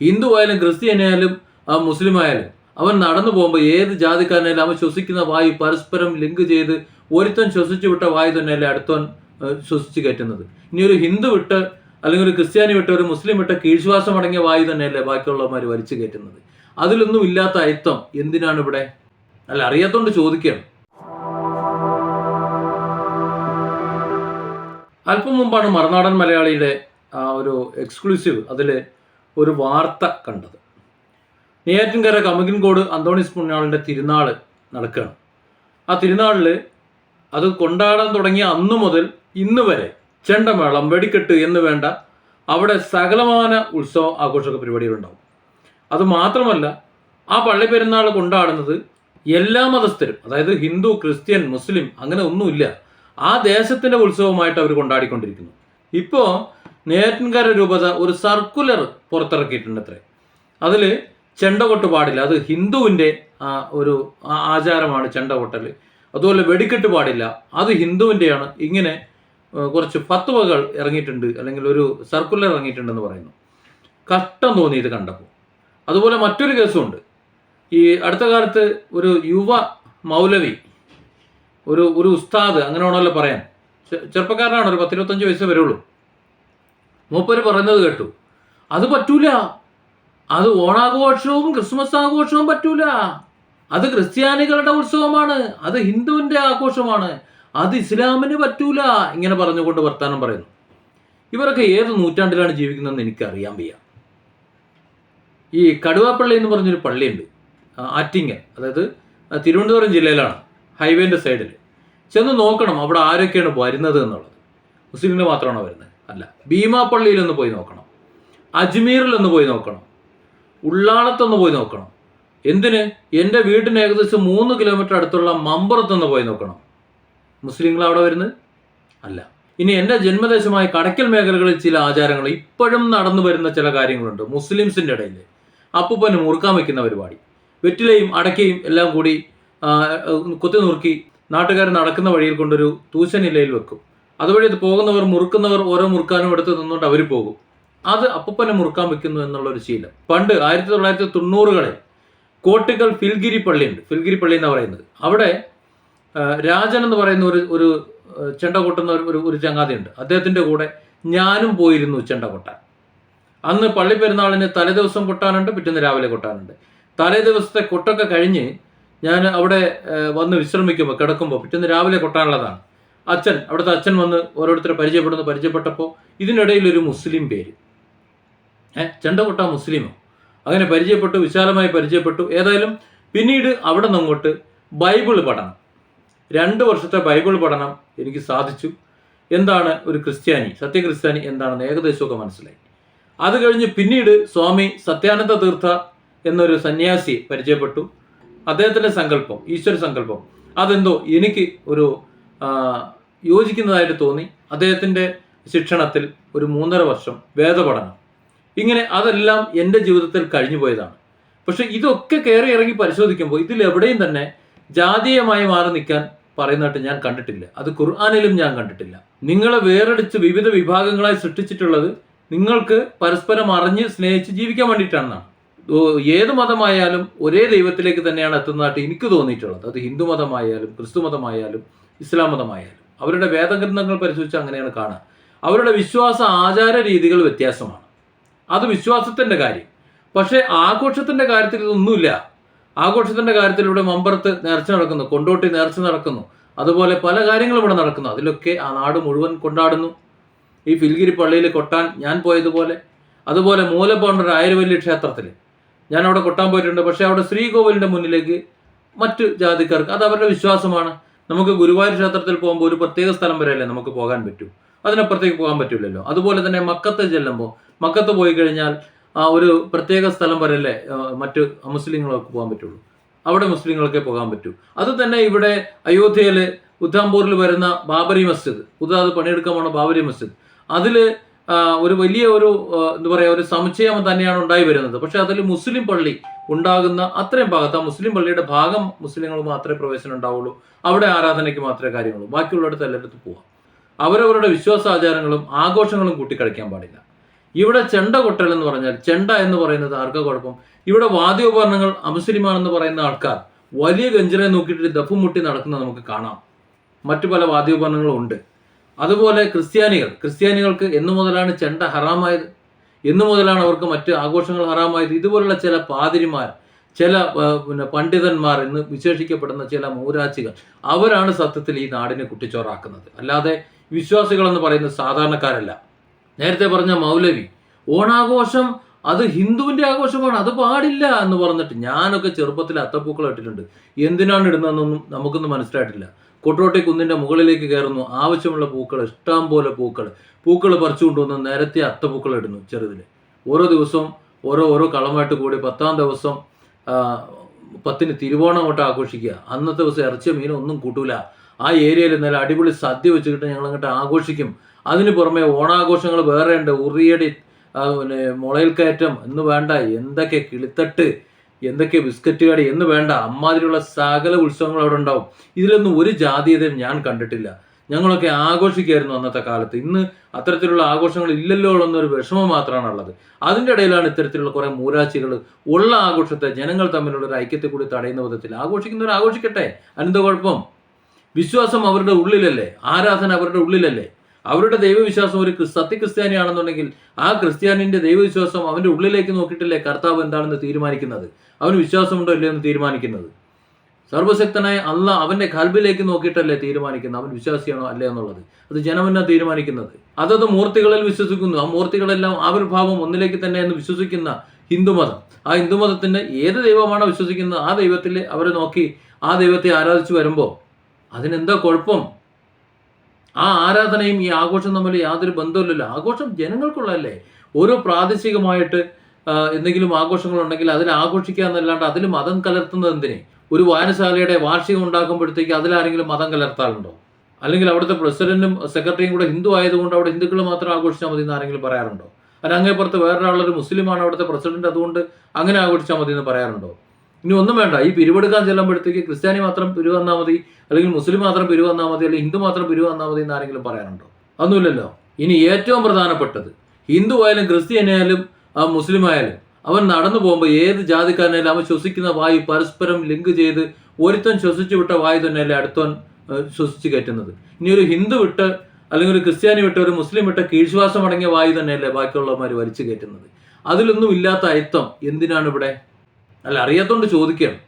ഹിന്ദു ആയാലും ക്രിസ്ത്യാനായാലും ആ മുസ്ലിം ആയാലും അവൻ നടന്നു പോകുമ്പോൾ ഏത് ജാതിക്കാരനായാലും അവൻ ശ്വസിക്കുന്ന വായു പരസ്പരം ലിങ്ക് ചെയ്ത് ഒരുത്തൻ ശ്വസിച്ചു വിട്ട വായു തന്നെയല്ലേ അടുത്തവൻ ശ്വസിച്ച് കയറ്റുന്നത്. ഇനി ഒരു ഹിന്ദു വിട്ട് അല്ലെങ്കിൽ ഒരു ക്രിസ്ത്യാനി വിട്ട് ഒരു മുസ്ലിം വിട്ട് കീഴ്ശ്വാസം അടങ്ങിയ വായു തന്നെയല്ലേ ബാക്കിയുള്ളവന്മാർ വലിച്ചു കയറ്റുന്നത്. അതിലൊന്നും ഇല്ലാത്ത അയത്തം എന്തിനാണ് ഇവിടെ? അല്ല അറിയാത്തോണ്ട് ചോദിക്കുകയാണ്. അല്പം മുമ്പാണ് മറുനാടൻ മലയാളിയുടെ ആ ഒരു എക്സ്ക്ലൂസീവ് അതിൽ ഒരു വാർത്ത കണ്ടത്. നെയ്യാറ്റിൻകര കമകിൻകോട് അന്തോണിസ് പുണ്യാളിന്റെ തിരുനാൾ നടക്കുകയാണ്. ആ തിരുനാളിൽ അത് കൊണ്ടാടാൻ തുടങ്ങിയ അന്നു മുതൽ ഇന്ന് വരെ ചെണ്ടമേളം വെടിക്കെട്ട് എന്ന് വേണ്ട അവിടെ സകലമാന ഉത്സവ ആഘോഷ പരിപാടികളുണ്ടാവും. അത് മാത്രമല്ല ആ പള്ളി പെരുന്നാൾ കൊണ്ടാടുന്നത് എല്ലാ മതസ്ഥരും അതായത് ഹിന്ദു ക്രിസ്ത്യൻ മുസ്ലിം അങ്ങനെ ഒന്നുമില്ല ആ ദേശത്തിന്റെ ഉത്സവമായിട്ട് അവർ കൊണ്ടാടിക്കൊണ്ടിരിക്കുന്നു. ഇപ്പോൾ നേറ്റൻകര രൂപത ഒരു സർക്കുലർ പുറത്തിറക്കിയിട്ടുണ്ട് അത്രേ അതിൽ ചെണ്ടകൊട്ട് പാടില്ല. അത് ഹിന്ദുവിന്റെ ഒരു ആചാരമാണ് ചെണ്ട കൊട്ടൽ അതുപോലെ വെടിക്കെട്ട് പാടില്ല. അത് ഹിന്ദുവിന്റെയാണ് ഇങ്ങനെ കുറച്ച് ഫത്വകൾ ഇറങ്ങിയിട്ടുണ്ട്. അല്ലെങ്കിൽ ഒരു സർക്കുലർ ഇറങ്ങിയിട്ടുണ്ടെന്ന് പറയുന്നു. കഷ്ടം തോന്നി ഇത് കണ്ടപ്പോൾ അതുപോലെ മറ്റൊരു കേസുമുണ്ട് ഈ അടുത്ത കാലത്ത് ഒരു യുവ മൗലവി ഒരു ഒരു ഉസ്താദ് അങ്ങനെ വേണമല്ലോ പറയാൻ. ചെറുപ്പക്കാരനാണ് ഒരു പത്തിരുപത്തഞ്ച് വയസ്സ് വരുള്ളൂ. മൂപ്പര് പറയുന്നത് കേട്ടു. അത് പറ്റൂല. അത് ഓണാഘോഷവും ക്രിസ്മസ് ആഘോഷവും പറ്റൂല. അത് ക്രിസ്ത്യാനികളുടെ ഉത്സവമാണ്. അത് ഹിന്ദുവിന്റെ ആഘോഷമാണ്. അത് ഇസ്ലാമിന് പറ്റൂല. ഇങ്ങനെ പറഞ്ഞുകൊണ്ട് വർത്താനം പറയുന്നു. ഇവരൊക്കെ ഏത് നൂറ്റാണ്ടിലാണ് ജീവിക്കുന്നതെന്ന് എനിക്ക് അറിയാൻ വയ്യ. ഈ കടുവാപ്പള്ളി എന്ന് പറഞ്ഞൊരു പള്ളിയുണ്ട്. ആറ്റിങ്ങൽ. അതായത് തിരുവനന്തപുരം ജില്ലയിലാണ് ഹൈവേന്റെ സൈഡിൽ ചെന്ന് നോക്കണം അവിടെ ആരൊക്കെയാണ് വരുന്നത് എന്നുള്ളത്. മുസ്ലിമിന് മാത്രമാണോ വരുന്നത്? അല്ല. ഭീമാപ്പള്ളിയിൽ ഒന്ന് പോയി നോക്കണം. അജ്മീറിൽ ഒന്ന് പോയി നോക്കണം. ഉള്ളാളത്തൊന്ന് പോയി നോക്കണം. എന്തിന്? എന്റെ വീടിന് ഏകദേശം മൂന്ന് കിലോമീറ്റർ അടുത്തുള്ള മമ്പുറത്തൊന്ന് പോയി നോക്കണം. മുസ്ലിങ്ങൾ അവിടെ വരുന്നത്? അല്ല. ഇനി എന്റെ ജന്മദേശമായ കടക്കൽ മേഖലകളിൽ ചില ആചാരങ്ങൾ ഇപ്പോഴും നടന്നു വരുന്ന ചില കാര്യങ്ങളുണ്ട്. മുസ്ലിംസിന്റെ ഇടയിൽ. അപ്പൂപ്പന് മുറുക്കാൻ വയ്ക്കുന്ന പരിപാടി. വെറ്റിലയും അടക്കയും എല്ലാം കൂടി കുത്തി നുറുക്കി നാട്ടുകാർ നടക്കുന്ന വഴിയിൽ കൊണ്ടൊരു തൂശനിലയിൽ വെക്കും. അതുവഴി അത് പോകുന്നവർ മുറുക്കുന്നവർ ഓരോ മുറുക്കാനും എടുത്ത് നിന്നുകൊണ്ട് അവർ പോകും. അത് അപ്പപ്പനെ മുറുക്കാൻ വെക്കുന്നു എന്നുള്ള ഒരു ശീലം. പണ്ട് ആയിരത്തി തൊള്ളായിരത്തി തൊണ്ണൂറുകളിൽ കോട്ടിക്കൽ ഫിൽഗിരി പള്ളിയുണ്ട് ഫിൽഗിരി പള്ളി എന്ന് പറയുന്നത്. അവിടെ രാജൻ എന്ന് പറയുന്ന ഒരു ഒരു ചെണ്ട കൊട്ടുന്ന ഒരു- ഒരു ഒരു ചങ്ങാതിയുണ്ട്. അദ്ദേഹത്തിന്റെ കൂടെ ഞാനും പോയിരുന്നു ചെണ്ട കൊട്ടാൻ. അന്ന് പള്ളി പെരുന്നാളിന് തലേദിവസം കൊട്ടാനുണ്ട് പിറ്റേന്ന് രാവിലെ കൊട്ടാനുണ്ട്. തലേ ദിവസത്തെ കൊട്ടൊക്കെ കഴിഞ്ഞ് ഞാൻ അവിടെ വന്ന് വിശ്രമിക്കുമ്പോൾ കിടക്കുമ്പോൾ പിറ്റേന്ന് രാവിലെ കൊട്ടാനുള്ളതാണ്. അച്ഛൻ അവിടുത്തെ അച്ഛൻ വന്ന് ഓരോരുത്തരെ പരിചയപ്പെടുന്നു. പരിചയപ്പെട്ടപ്പോൾ ഇതിനിടയിൽ ഒരു മുസ്ലിം പേര്. ഏഹ് ചെണ്ട കൊട്ട മുസ്ലിമോ? അങ്ങനെ പരിചയപ്പെട്ടു വിശാലമായി പരിചയപ്പെട്ടു. ഏതായാലും പിന്നീട് അവിടെ നിന്നങ്ങോട്ട് ബൈബിൾ പഠനം. രണ്ട് വർഷത്തെ ബൈബിൾ പഠനം എനിക്ക് സാധിച്ചു. എന്താണ് ഒരു ക്രിസ്ത്യാനി? സത്യക്രിസ്ത്യാനി എന്താണെന്ന് ഏകദേശമൊക്കെ മനസ്സിലായി. അത് കഴിഞ്ഞ് പിന്നീട് സ്വാമി സത്യാനന്ദ തീർത്ഥ എന്നൊരു സന്യാസിയെ പരിചയപ്പെട്ടു. അദ്ദേഹത്തിന്റെ സങ്കല്പം ഈശ്വര സങ്കല്പം. അതെന്തോ എനിക്ക് ഒരു യോജിക്കുന്നതായിട്ട് തോന്നി. അദ്ദേഹത്തിന്റെ ശിക്ഷണത്തിൽ ഒരു മൂന്നര വർഷം വേദപഠനം. ഇങ്ങനെ അതെല്ലാം എന്റെ ജീവിതത്തിൽ കഴിഞ്ഞു പോയതാണ്. പക്ഷെ ഇതൊക്കെ കയറി ഇറങ്ങി പരിശോധിക്കുമ്പോൾ ഇതിൽ എവിടെയും തന്നെ ജാതീയമായി മാറി നിൽക്കാൻ പറയുന്നതായിട്ട് ഞാൻ കണ്ടിട്ടില്ല. അത് ഖുർആാനിലും ഞാൻ കണ്ടിട്ടില്ല. നിങ്ങളെ വേറെടുത്ത് വിവിധ വിഭാഗങ്ങളായി സൃഷ്ടിച്ചിട്ടുള്ളത് നിങ്ങൾക്ക് പരസ്പരം അറിഞ്ഞ് സ്നേഹിച്ച് ജീവിക്കാൻ വേണ്ടിയിട്ടാണെന്നാണ്. ഏത് മതമായാലും ഒരേ ദൈവത്തിലേക്ക് തന്നെയാണ് എത്തുന്നതായിട്ട് എനിക്ക് തോന്നിയിട്ടുള്ളത്. അത് ഹിന്ദു മതമായാലും ക്രിസ്തു മതമായാലും ഇസ്ലാം മതമായാലും. അവരുടെ വേദഗ്രന്ഥങ്ങൾ പരിശോധിച്ച് അങ്ങനെയാണ് കാണുക. അവരുടെ വിശ്വാസ ആചാര രീതികൾ വ്യത്യാസമാണ്. അത് വിശ്വാസത്തിന്റെ കാര്യം. പക്ഷേ ആഘോഷത്തിന്റെ കാര്യത്തിൽ ഇതൊന്നുമില്ല. ആഘോഷത്തിന്റെ കാര്യത്തിൽ ഇവിടെ മമ്പറത്ത് നേർച്ച നടക്കുന്നു കൊണ്ടോട്ടി നേർച്ച നടക്കുന്നു. അതുപോലെ പല കാര്യങ്ങളും ഇവിടെ നടക്കുന്നു. അതിലൊക്കെ ആ നാട് മുഴുവൻ കൊണ്ടാടുന്നു. ഈ ഫിൽഗിരി പള്ളിയിൽ കൊട്ടാൻ ഞാൻ പോയതുപോലെ. അതുപോലെ മൂലപ്പൗണ്ടർ ആയിരവല്ലി ക്ഷേത്രത്തിൽ ഞാൻ അവിടെ കൊട്ടാൻ പോയിട്ടുണ്ട്. പക്ഷേ അവിടെ ശ്രീകോവിലിന്റെ മുന്നിലേക്ക് മറ്റു ജാതിക്കാർക്ക് അത് അവരുടെ വിശ്വാസമാണ്. നമുക്ക് ഗുരുവായൂർ ക്ഷേത്രത്തിൽ പോകുമ്പോൾ ഒരു പ്രത്യേക സ്ഥലം വരെയല്ലേ നമുക്ക് പോകാൻ പറ്റൂ? അതിനപ്പുറത്തേക്ക് പോകാൻ പറ്റില്ലല്ലോ അതുപോലെ തന്നെ മക്കത്ത് ചെല്ലുമ്പോൾ മക്കത്ത് പോയി കഴിഞ്ഞാൽ ഒരു പ്രത്യേക സ്ഥലം വരെയല്ലേ മറ്റ് മുസ്ലിങ്ങൾക്ക് പോകാൻ പറ്റുള്ളൂ. അവിടെ മുസ്ലിങ്ങൾക്കേ പോകാൻ പറ്റൂ. അത് തന്നെ ഇവിടെ അയോധ്യയിൽ ഉദ്ധാംപൂരിൽ വരുന്ന ബാബരി മസ്ജിദ്. പുതുതാത് പണിയെടുക്കാൻ പോണ ബാബരി മസ്ജിദ്. അതിൽ ഒരു വലിയ ഒരു എന്താ പറയുക ഒരു സമുച്ചയം തന്നെയാണ് ഉണ്ടായി വരുന്നത്. പക്ഷെ അതിൽ മുസ്ലിം പള്ളി ഉണ്ടാകുന്ന അത്രയും ഭാഗത്ത് ആ മുസ്ലിം പള്ളിയുടെ ഭാഗം മുസ്ലിങ്ങൾ മാത്രമേ പ്രവേശനം ഉണ്ടാവുള്ളൂ. അവിടെ ആരാധനയ്ക്ക് മാത്രമേ കാര്യമുള്ളൂ. ബാക്കിയുള്ളിടത്ത് എല്ലായിടത്തും പോവാം. അവരവരുടെ വിശ്വാസാചാരങ്ങളും ആഘോഷങ്ങളും കൂട്ടിക്കളിക്കാൻ പാടില്ല. ഇവിടെ ചെണ്ട കൊട്ടൽ എന്ന് പറഞ്ഞാൽ ചെണ്ട എന്ന് പറയുന്നത് ആർക്കാ കുഴപ്പം? ഇവിടെ വാദ്യോപകരണങ്ങൾ അമുസ്ലിമാണെന്ന് പറയുന്ന ആൾക്കാർ വലിയ ഗഞ്ചിനെ നോക്കിയിട്ട് ദഫും മുട്ടി നടക്കുന്നത് നമുക്ക് കാണാം. മറ്റു പല വാദ്യോപകരണങ്ങളും ഉണ്ട്. അതുപോലെ ക്രിസ്ത്യാനികൾ. ക്രിസ്ത്യാനികൾക്ക് എന്നു മുതലാണ് ചെണ്ട ഹറാമായത്. എന്നു മുതലാണ് അവർക്ക് മറ്റ് ആഘോഷങ്ങൾ ഹറാമായത്. ഇതുപോലുള്ള ചില പാതിരിമാർ ചില പിന്നെ പണ്ഡിതന്മാർ എന്ന് വിശേഷിക്കപ്പെടുന്ന ചില മൂരാച്ചികൾ അവരാണ് സത്യത്തിൽ ഈ നാടിനെ കുട്ടിച്ചോറാക്കുന്നത്. അല്ലാതെ വിശ്വാസികൾ എന്ന് പറയുന്നത് സാധാരണക്കാരല്ല. നേരത്തെ പറഞ്ഞ മൗലവി ഓണാഘോഷം അത് ഹിന്ദുവിന്റെ ആഘോഷമാണ് അത് പാടില്ല എന്ന് പറഞ്ഞിട്ട് ഞാനൊക്കെ ചെറുപ്പത്തിൽ അത്തപ്പൂക്കൾ ഇട്ടിട്ടുണ്ട്. എന്തിനാണ് ഇടുന്നതെന്നൊന്നും നമുക്കൊന്നും മനസ്സിലായിട്ടില്ല. കൊട്ടോട്ടി കുന്നിന്റെ മുകളിലേക്ക് കയറുന്നു. ആവശ്യമുള്ള പൂക്കൾ ഇഷ്ടം പോലെ പൂക്കൾ. പൂക്കൾ പറിച്ചുകൊണ്ടുവന്ന് നേരത്തെ അത്തപ്പൂക്കൾ ഇടുന്നു ചെറുതിൽ ഓരോ ദിവസവും ഓരോ ഓരോ കളമായിട്ട് കൂടി പത്താം ദിവസം പത്തിന് തിരുവോണം അങ്ങോട്ട് ആഘോഷിക്കുക. അന്നത്തെ ദിവസം ഇറച്ചി മീൻ ഒന്നും കൂട്ടൂല. ആ ഏരിയയിൽ നല്ല അടിപൊളി സദ്യ വെച്ചിട്ട് ഞങ്ങൾ അങ്ങോട്ട് ആഘോഷിക്കും. അതിന് പുറമെ ഓണാഘോഷങ്ങൾ വേറെ ഉണ്ട് ഉറിയടി പിന്നെ മുളയിൽ കയറ്റം എന്ന് വേണ്ട. എന്തൊക്കെ കിളിത്തട്ട്. എന്തൊക്കെ ബിസ്ക്കറ്റ് കടി എന്ന് വേണ്ട അമ്മാതിരിയുള്ള സകല ഉത്സവങ്ങൾ അവിടെ ഉണ്ടാവും. ഇതിലൊന്നും ഒരു ജാതീയതയും ഞാൻ കണ്ടിട്ടില്ല. ഞങ്ങളൊക്കെ ആഘോഷിക്കായിരുന്നു അന്നത്തെ കാലത്ത്. ഇന്ന് അത്തരത്തിലുള്ള ആഘോഷങ്ങൾ ഇല്ലല്ലോ എന്നൊരു വിഷമം മാത്രമാണ് ഉള്ളത്. അതിന്റെ ഇടയിലാണ് ഇത്തരത്തിലുള്ള കുറേ മൂരാച്ചികൾ ഉള്ള ആഘോഷത്തെ ജനങ്ങൾ തമ്മിലുള്ള ഒരു ഐക്യത്തെ കൂടി തടയുന്ന വിധത്തിൽ ആഘോഷിക്കുന്നവർ ആഘോഷിക്കട്ടെ. അനന്ത കുഴപ്പം വിശ്വാസം അവരുടെ ഉള്ളിലല്ലേ? ആരാധന അവരുടെ ഉള്ളിലല്ലേ? അവരുടെ ദൈവവിശ്വാസം ഒരു ക്രിസ്- സത്യക്രിസ്ത്യാനിയാണെന്നുണ്ടെങ്കിൽ ആ ക്രിസ്ത്യാനിന്റെ ദൈവവിശ്വാസം അവന്റെ ഉള്ളിലേക്ക് നോക്കിയിട്ടല്ലേ? കർത്താവ് എന്താണെന്ന് തീരുമാനിക്കുന്നത്? അവന് വിശ്വാസമുണ്ടോ ഇല്ലയോ എന്ന് തീരുമാനിക്കുന്നത്? സർവശക്തനായ അല്ല അവന്റെ കൽബിലേക്ക് നോക്കിയിട്ടല്ലേ തീരുമാനിക്കുന്നത്? അവൻ വിശ്വാസിയാണോ അല്ലേ എന്നുള്ളത്. അത് ജനമെന്നാ തീരുമാനിക്കുന്നത്? അതത് മൂർത്തികളിൽ വിശ്വസിക്കുന്നു. ആ മൂർത്തികളെല്ലാം ആവിർഭാവം ഒന്നിലേക്ക് തന്നെ എന്ന് വിശ്വസിക്കുന്ന ഹിന്ദുമതം ആ ഹിന്ദുമതത്തിന്റെ ഏത് ദൈവമാണോ വിശ്വസിക്കുന്നത് ആ ദൈവത്തിൽ അവരെ നോക്കി ആ ദൈവത്തെ ആരാധിച്ചു വരുമ്പോൾ അതിനെന്താ കുഴപ്പം? ആ ആരാധനയും ഈ ആഘോഷം തമ്മിൽ യാതൊരു ബന്ധമില്ലല്ലോ ആഘോഷം ജനങ്ങൾക്കുള്ളതല്ലേ? ഓരോ പ്രാദേശികമായിട്ട് എന്തെങ്കിലും ആഘോഷങ്ങളുണ്ടെങ്കിൽ അതിൽ ആഘോഷിക്കുക എന്നല്ലാണ്ട് അതിൽ മതം കലർത്തുന്നത് എന്തിനെ? ഒരു വായനശാലയുടെ വാർഷികം ഉണ്ടാക്കുമ്പോഴത്തേക്ക് അതിലാരെങ്കിലും മതം കലർത്താറുണ്ടോ? അല്ലെങ്കിൽ അവിടുത്തെ പ്രസിഡന്റും സെക്രട്ടറിയും കൂടെ ഹിന്ദു ആയതുകൊണ്ട് അവിടെ ഹിന്ദുക്കൾ മാത്രം ആഘോഷിച്ചാൽ മതി എന്ന് ആരെങ്കിലും പറയാറുണ്ടോ? അതിന് അങ്ങേപ്പുറത്ത് വേറൊരാളൊരു മുസ്ലിമാണ് അവിടുത്തെ പ്രസിഡന്റ് അതുകൊണ്ട് അങ്ങനെ ആഘോഷിച്ചാൽ മതി എന്ന് പറയാറുണ്ടോ? ഇനി ഒന്നും വേണ്ട. ഈ പിരിവെടുക്കാൻ ചെല്ലുമ്പോഴത്തേക്ക് ക്രിസ്ത്യാനി മാത്രം പിരിവ് വന്നാൽ മതി അല്ലെങ്കിൽ മുസ്ലിം മാത്രം പിരിവ് വന്നാൽ മതി അല്ലെങ്കിൽ ഹിന്ദു മാത്രം പിരിവ് വന്നാൽ മതി എന്ന് ആരെങ്കിലും പറയാനുണ്ടോ? ഒന്നുമില്ലല്ലോ. ഇനി ഏറ്റവും പ്രധാനപ്പെട്ടത് ഹിന്ദു ആയാലും ക്രിസ്ത്യാനിയായാലും ആ മുസ്ലിം ആയാലും അവൻ നടന്നു പോകുമ്പോൾ ഏത് ജാതിക്കാരനായാലും അവൻ ശ്വസിക്കുന്ന വായു പരസ്പരം ലിങ്ക് ചെയ്ത് ഒരുത്തൻ ശ്വസിച്ചു വിട്ട വായു തന്നെയല്ലേ അടുത്തവൻ ശ്വസിച്ച് കയറ്റുന്നത്? ഇനി ഒരു ഹിന്ദു വിട്ട് അല്ലെങ്കിൽ ഒരു ക്രിസ്ത്യാനി വിട്ട് ഒരു മുസ്ലിം വിട്ട് കീഴ്ശ്വാസം അടങ്ങിയ വായു തന്നെയല്ലേ ബാക്കിയുള്ളവന്മാർ വലിച്ചു കയറ്റുന്നത്? അതിലൊന്നും ഇല്ലാത്ത അയത്തം എന്തിനാണ് ഇവിടെ അല്ല അറിയാത്തോണ്ട് ചോദിക്കുകയാണ്